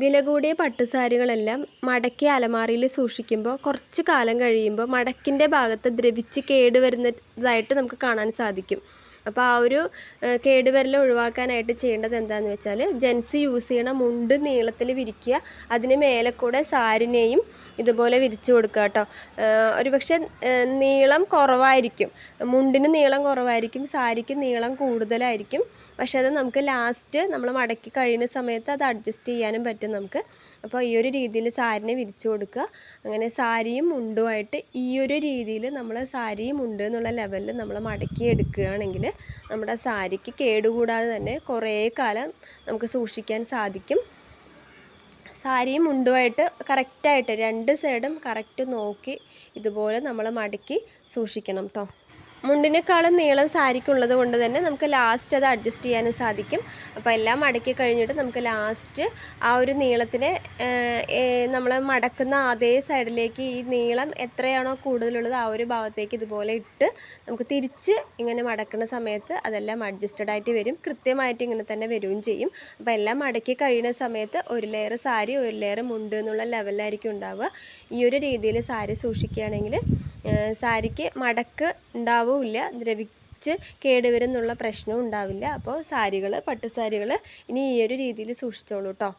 വില കൂടിയ പട്ടുസാരികളെല്ലാം മടക്കി അലമാറിയിൽ സൂക്ഷിക്കുമ്പോൾ കുറച്ച് കാലം കഴിയുമ്പോൾ മടക്കിന്റെ ഭാഗത്ത് ദ്രവിച്ച് കേടുവരുന്നതായിട്ട് നമുക്ക് കാണാൻ സാധിക്കും. അപ്പോൾ ആ ഒരു കേടുവരൽ ഒഴിവാക്കാനായിട്ട് ചെയ്യേണ്ടത് എന്താണെന്ന് വെച്ചാൽ ജെൻസ് യൂസ് ചെയ്യണ. മുണ്ട് നീളത്തിൽ വിരിക്കുക. അതിന് മേലെ കൂടെ സാരിനെയും ഇതുപോലെ വിരിച്ചു കൊടുക്കുക കേട്ടോ. ഒരു പക്ഷേ നീളം കുറവായിരിക്കും. മുണ്ടിന് നീളം കുറവായിരിക്കും സാരിക്ക് നീളം കൂടുതലായിരിക്കും. പക്ഷെ അത് നമുക്ക് ലാസ്റ്റ് നമ്മൾ മടക്കി കഴിയുന്ന സമയത്ത് അത് അഡ്ജസ്റ്റ് ചെയ്യാനും പറ്റും നമുക്ക്. അപ്പോൾ ഈ ഒരു രീതിയിൽ സാരിനെ വിരിച്ചു കൊടുക്കുക. അങ്ങനെ സാരിയും മുണ്ടുമായിട്ട് ഈ ഒരു രീതിയിൽ നമ്മൾ സാരിയും മുണ്ട് എന്നുള്ള ലെവലിൽ നമ്മൾ മടക്കി എടുക്കുകയാണെങ്കിൽ നമ്മുടെ സാരിക്ക് കേടുകൂടാതെ തന്നെ കുറേ കാലം നമുക്ക് സൂക്ഷിക്കാൻ സാധിക്കും. സാരിയും മുണ്ടുമായിട്ട് കറക്റ്റായിട്ട് രണ്ട് സൈഡും കറക്റ്റ് നോക്കി ഇതുപോലെ നമ്മൾ മടക്കി സൂക്ഷിക്കണം കേട്ടോ മുണ്ടിനേക്കാളും നീളം സാരിക്കുള്ളത് കൊണ്ട് തന്നെ നമുക്ക് ലാസ്റ്റ് അത് അഡ്ജസ്റ്റ് ചെയ്യാനും സാധിക്കും. അപ്പോൾ എല്ലാം മടക്കി കഴിഞ്ഞിട്ട് നമുക്ക് ലാസ്റ്റ് ആ ഒരു നീളത്തിനെ നമ്മൾ മടക്കുന്ന അതേ സൈഡിലേക്ക് ഈ നീളം എത്രയാണോ കൂടുതലുള്ളത് ആ ഒരു ഭാഗത്തേക്ക് ഇതുപോലെ ഇട്ട് നമുക്ക് തിരിച്ച് ഇങ്ങനെ മടക്കുന്ന സമയത്ത് അതെല്ലാം അഡ്ജസ്റ്റഡ് ആയിട്ട് വരും. കൃത്യമായിട്ട് ഇങ്ങനെ തന്നെ വരികയും ചെയ്യും. അപ്പോൾ എല്ലാം മടക്കി കഴിയുന്ന സമയത്ത് ഒരു ലെയർ സാരി ഒരു ലെയർ മുണ്ട് എന്നുള്ള ലെവലിലായിരിക്കും ഉണ്ടാവുക. ഈ ഒരു രീതിയിൽ സാരി സൂക്ഷിക്കുകയാണെങ്കിൽ സാരിക്ക് മടക്ക് ഉണ്ടാവില്ല. ദ്രവിച്ച് കേടുവരുന്നുള്ള പ്രശ്നവും ഉണ്ടാവില്ല. അപ്പോൾ സാരികൾ പട്ടുസാരികൾ ഇനി ഈ ഒരു രീതിയിൽ സൂക്ഷിച്ചോളൂ കേട്ടോ